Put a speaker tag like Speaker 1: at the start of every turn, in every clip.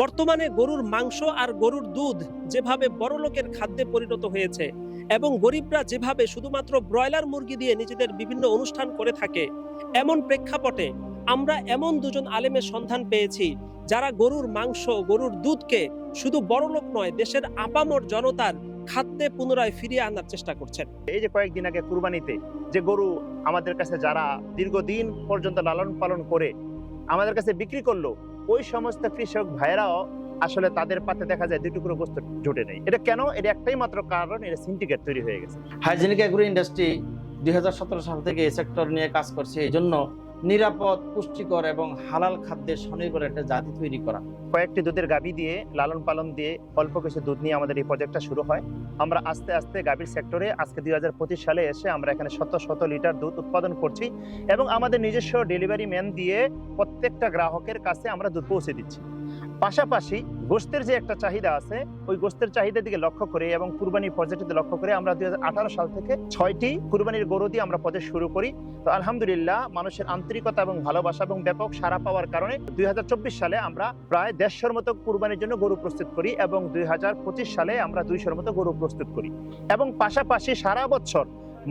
Speaker 1: বর্তমানে গরুর মাংস আর গরুর দুধ যেভাবে বড়লোকের খাদ্যে পরিণত হয়েছে এবং গরিবরা যেভাবে শুধুমাত্র ব্রয়লার মুরগি দিয়ে নিজেদের বিভিন্ন অনুষ্ঠান করে থাকে, এমন প্রেক্ষাপটে আমরা এমন দুজন আলেমের সন্ধান পেয়েছি যারা গরুর মাংস গরুর দুধকে শুধু বড়লোক নয়, দেশের আপামর জনতার খাদ্যে পুনরায় ফিরিয়ে আনার চেষ্টা করছেন।
Speaker 2: এই যে কয়েকদিন আগে কুরবানিতে যে গরু আমাদের কাছে যারা দীর্ঘদিন পর্যন্ত লালন পালন করে আমাদের কাছে বিক্রি করল ওই সমস্ত কৃষক ভাইরাও আসলে তাদের পাতে দেখা যায় দুই টুকরো বস্তু জুটে নেই এটা কেন? এটা একটাই মাত্র কারণ, এটা সিন্ডিকেট তৈরি হয়ে গেছে।
Speaker 3: হাইজেনিক অ্যাগ্রো ইন্ডাস্ট্রি দুই হাজার সতেরো সাল থেকে এই সেক্টর নিয়ে কাজ করছে। এই জন্য নিরাপদ, পুষ্টিকর এবং হালাল খাদ্যের স্বনির্ভর একটা জাতি তৈরি করা।
Speaker 2: কয়েকটি দুধের গাভী দিয়ে, লালন পালন দিয়ে অল্প কিছু দুধ নিয়ে আমাদের এই প্রজেক্টটা শুরু হয়। আমরা আস্তে আস্তে গাভীর সেক্টরে আজকে দুই হাজার পঁচিশ সালে এসে আমরা এখানে শত শত লিটার দুধ উৎপাদন করছি এবং আমাদের নিজস্ব ডেলিভারি ম্যান দিয়ে প্রত্যেকটা গ্রাহকের কাছে আমরা দুধ পৌঁছে দিচ্ছি। পাশাপাশি গোস্তের যে একটা চাহিদা আছে, ওই গোস্তের চাহিদার দিকে লক্ষ্য করে এবং কুরবানির প্রজেক্টে লক্ষ্য করে আমরা দুই সাল থেকে ছয়টি কুরবানির গরু দিয়ে আমরা প্রজেক্ট শুরু করি। তো আলহামদুলিল্লাহ মানুষের আন্তরিকতা এবং ভালোবাসা এবং ব্যাপক সাড়া পাওয়ার কারণে দুই হাজার চব্বিশ সালে আমরা প্রায় দেড়শোর মতো কুরবানির জন্য গরু প্রস্তুত করি এবং দুই হাজার পঁচিশ সালে আমরা দুইশোর মতো গরু প্রস্তুত করি। এবং পাশাপাশি সারা বছর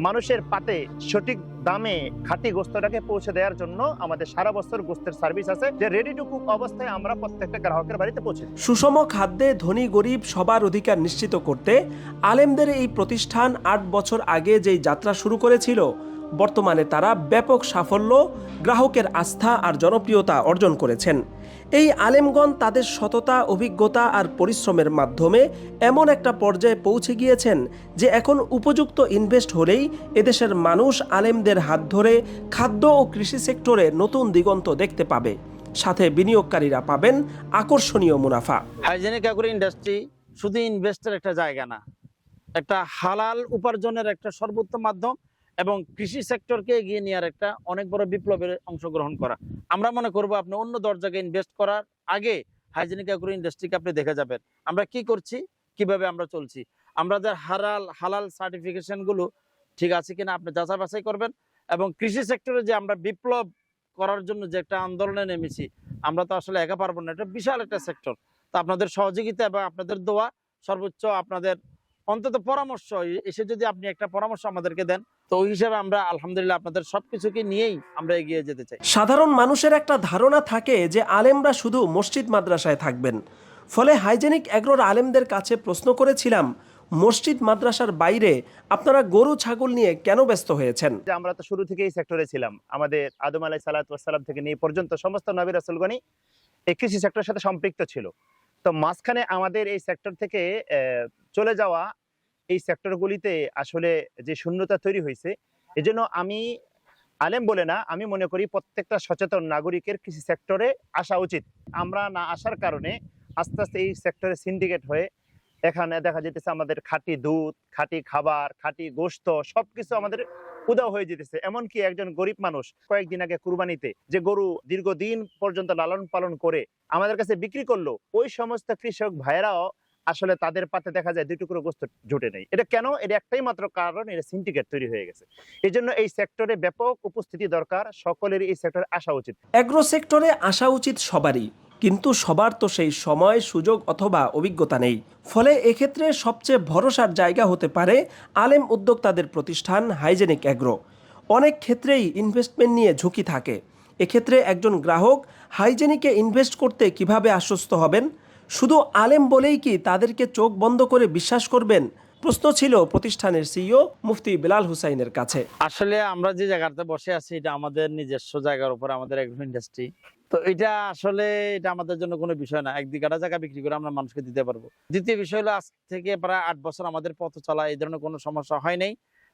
Speaker 2: মানুষের পাতে সঠিক দামে খাঁটি গোস্তটাকে পৌঁছে দেওয়ার জন্য আমাদের সারা বছর গোস্তের সার্ভিস আছে, যে রেডি টু কুক অবস্থায় আমরা প্রত্যেকটা গ্রাহকের বাড়িতে পৌঁছে
Speaker 1: সুষম খাদ্যে ধনী গরিব সবার অধিকার নিশ্চিত করতে আলেমদের এই প্রতিষ্ঠান আট বছর আগে যেই যাত্রা শুরু করেছিল বর্তমানে তারা ব্যাপক সাফল্য, গ্রাহকের আস্থা আর জনপ্রিয়তা অর্জন করেছেন। এই আলেমগণ তাদের সততা, অভিজ্ঞতা আর পরিশ্রমের মাধ্যমে এমন একটা পর্যায়ে পৌঁছে গিয়েছেন যে এখন উপযুক্ত ইনভেস্ট হলেই এদেশের মানুষ আলেমদের হাত ধরে খাদ্য ও কৃষি সেক্টরে নতুন দিগন্ত দেখতে পাবে। সাথে বিনিয়োগকারীরা পাবেন আকর্ষণীয় মুনাফা।
Speaker 3: হাইজেনিক অ্যাগ্রো ইন্ডাস্ট্রি শুধু ইনভেস্টের একটা জায়গা না, একটা হালাল উপার্জনের একটা সর্বোত্তম মাধ্যম। এবং কৃষি সেক্টরকে এগিয়ে নেওয়ার একটা অনেক বড় বিপ্লবের অংশগ্রহণ করা। আমরা মনে করব আপনি অন্য দরজাকে ইনভেস্ট করার আগে হাইজেনিক অ্যাগ্রো ইন্ডাস্ট্রিকে আপনি দেখে যাবেন। আমরা কি করছি? কীভাবে আমরা চলছি? আমাদের হালাল হালাল সার্টিফিকেশনগুলো ঠিক আছে কিনা আপনি যাচাই বাছাই করবেন এবং কৃষি সেক্টরে যে আমরা বিপ্লব করার জন্য যে একটা আন্দোলনে নেমেছি, আমরা তো আসলে একা পারব না। এটা বিশাল একটা সেক্টর তো আপনাদের সহযোগিতা এবং আপনাদের দোয়া সর্বোচ্চ আপনাদের অন্তত পরামর্শ এসে যদি আপনি একটা পরামর্শ আমাদেরকে দেন তো ওই হিসাবে আমরা আলহামদুলিল্লাহ আপনাদের সবকিছুকে নিয়েই আমরা এগিয়ে যেতে চাই।
Speaker 1: সাধারণ মানুষের একটা ধারণা থাকে যে আলেমরা শুধু মসজিদ মাদ্রাসায় থাকবেন। ফলে হাইজেনিক অ্যাগ্রোর আলেমদের কাছে প্রশ্ন করেছিলাম মসজিদ মাদ্রাসার বাইরে আপনারা গরু ছাগল নিয়ে কেন ব্যস্ত হয়েছেন?
Speaker 2: যে আমরা তো শুরু থেকেই সেক্টরে ছিলাম। আমাদের আদম আলাই সালাতাম থেকে নিয়ে পর্যন্ত সমস্ত নবী রাসুলগণই এই কৃষি সেক্টরের সাথে সম্পৃক্ত ছিল। তো মাঝখানে আমাদের এই সেক্টর থেকে চলে যাওয়া এই সেক্টরগুলিতে আসলে যে শূন্যতা তৈরি হয়েছে, এজন্য আমি আলেম বলে না, আমি মনে করি প্রত্যেকটা সচেতন নাগরিকের কৃষি সেক্টরে আসা উচিত। আমরা না আসার কারণে আস্তে আস্তে এই সেক্টরে সিন্ডিকেট হয়ে এখানে দেখা যেতেছে আমাদের খাঁটি দুধ, খাঁটি খাবার, খাঁটি গোস্ত সবকিছু আমাদের উদাও হয়ে যেতেছে। এমনকি একজন গরিব মানুষ কয়েকদিন আগে কুরবানিতে যে গরু দীর্ঘদিন পর্যন্ত লালন পালন করে আমাদের কাছে বিক্রি করল, ওই সমস্ত কৃষক ভাইয়েরাও আসলে তাদের পাতে দেখা যায় দুই টুকরো গোস্ত জুটে নেই। এটা কেন? এটা একটাই মাত্র কারণ এটা সিন্ডিকেট তৈরি হয়ে গেছে। এই জন্য এই সেক্টরে ব্যাপক উপস্থিতি দরকার। সকলের এই সেক্টরে আসা উচিত।
Speaker 1: অ্যাগ্রো সেক্টরে আসা উচিত সবারই। কিন্তু সবার তো সেই সময়, সুযোগ অথবা অভিজ্ঞতা নেই। ফলে এক্ষেত্রে সবচেয়ে ভরসার জায়গা হতে পারে আলেম উদ্যোক্তাদের প্রতিষ্ঠান হাইজেনিক অ্যাগ্রো অনেক ক্ষেত্রেই ইনভেস্টমেন্ট নিয়ে ঝুঁকি থাকে। এক্ষেত্রে একজন গ্রাহক হাইজেনিকে ইনভেস্ট করতে কীভাবে আশ্বস্ত হবেন? শুধু আলেম বলেই কি তাদেরকে চোখ বন্ধ করে বিশ্বাস করবেন? প্রশ্ন ছিল প্রতিষ্ঠানের সিইও মুফতি বেলাল হুসাইনের কাছে।
Speaker 3: আসলে আমরা যে জায়গাতে বসে আছি, এটা আমাদের নিজস্ব জায়গার উপর আমাদের এগ্রো ইন্ডাস্ট্রি তো এটা আসলে এটা আমাদের জন্য কোনো বিষয় না। একদিকে জায়গা বিক্রি করে আমরা মানুষকে দিতে পারব। দ্বিতীয় বিষয় হলো, আজ থেকে প্রায় আট বছর আমাদের পথ চলা, এই ধরনের কোনো সমস্যা হয় নাই।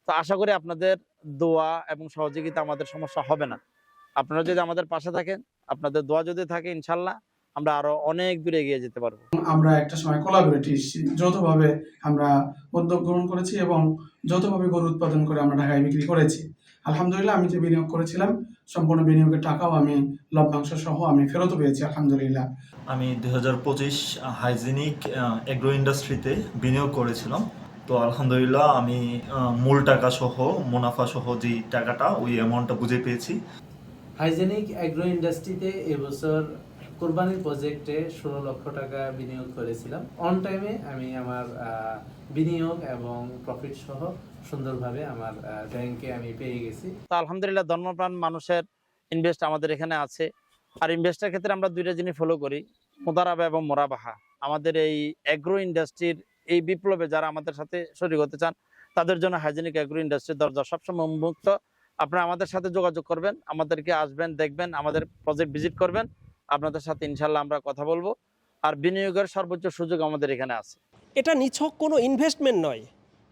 Speaker 3: তো আশা করি আপনাদের দোয়া এবং সহযোগিতা আমাদের সমস্যা হবে না। আপনারা যদি আমাদের পাশে থাকেন, আপনাদের দোয়া যদি থাকে, ইনশাল্লাহ। আমরা আরও অনেক দূরে এগিয়ে যেতে পারব।
Speaker 4: আমরা একটা সময় কোলাবরেটিভ যৌথভাবে আমরা উদ্যোগ গ্রহণ করেছি এবং যৌথভাবে গরু উৎপাদন করে আমরা ঢাকায় বিক্রি করেছি। আলহামদুলিল্লাহ আমি যে বিনিয়োগ করেছিলাম সম্পূর্ণ বিনিয়োগের টাকাও আমি লভ্যাংশ সহ আমি ফেরতও পেয়েছি আলহামদুলিল্লাহ।
Speaker 5: আমি দুই হাজার পঁচিশ হাইজেনিক এগ্রো ইন্ডাস্ট্রিতে বিনিয়োগ করেছিলাম। তো আলহামদুলিল্লাহ আমি মূল টাকা সহ মুনাফা সহ যে টাকাটা ওই অ্যামাউন্টটা বুঝে পেয়েছি।
Speaker 6: হাইজেনিক অ্যাগ্রো ইন্ডাস্ট্রিতে এবছর কোরবানির প্রজেক্টে ষোলো লক্ষ টাকা বিনিয়োগ করেছিলাম। অন টাইমে আমি আমার বিনিয়োগ এবং প্রফিট সহ সুন্দরভাবে আমার ব্যাংকে আমি পেয়ে গেছি।
Speaker 3: তো আলহামদুলিল্লাহ ধর্মপ্রাণ মানুষের ইনভেস্ট আমাদের এখানে আছে। আর ইনভেস্টের ক্ষেত্রে আমরা দুইটা জিনিস ফলো করি, মোদারাবা এবং মোরাবাহা। আমাদের এই অ্যাগ্রো ইন্ডাস্ট্রির এই বিপ্লবে যারা আমাদের সাথে শরীর হতে চান, তাদের জন্য হাইজেনিক অ্যাগ্রো ইন্ডাস্ট্রির দরজা সবসময় উন্মুক্ত। আপনারা আমাদের সাথে যোগাযোগ করবেন, আমাদেরকে আসবেন, দেখবেন, আমাদের প্রজেক্ট ভিজিট করবেন। আপনাদের সাথে ইনশাল্লাহ আমরা কথা বলব। আর বিনিয়োগের সর্বোচ্চ সুযোগ আমাদের এখানে আছে।
Speaker 1: এটা নিছক কোনো ইনভেস্টমেন্ট নয়,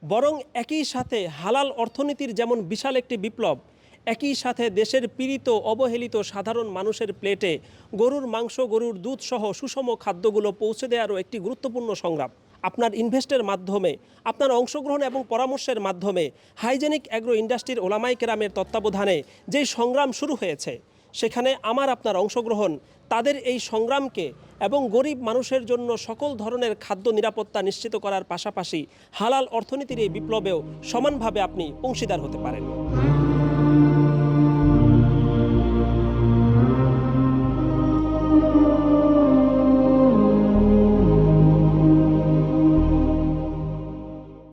Speaker 1: বরং একই সাথে হালাল অর্থনীতির যেমন বিশাল একটি বিপ্লব, একই সাথে দেশের পীড়িত, অবহেলিত সাধারণ মানুষের প্লেটে গরুর মাংস, গরুর দুধ সহ সুষম খাদ্যগুলো পৌঁছে দেওয়ারও একটি গুরুত্বপূর্ণ সংগ্রাম। আপনার ইনভেস্টের মাধ্যমে, আপনার অংশগ্রহণ এবং পরামর্শের মাধ্যমে, হাইজেনিক অ্যাগ্রো ইন্ডাস্ট্রির ওলামাই কেরামের তত্ত্বাবধানে যেই সংগ্রাম শুরু হয়েছে সেখানে আমার আপনার অংশগ্রহণ, তাদের এই সংগ্রামকে এবং গরিব মানুষের জন্য সকল ধরনের খাদ্য নিরাপত্তা নিশ্চিত করার পাশাপাশি হালাল অর্থনীতির এই বিপ্লবেও সমানভাবে আপনি অংশীদার হতে পারেন।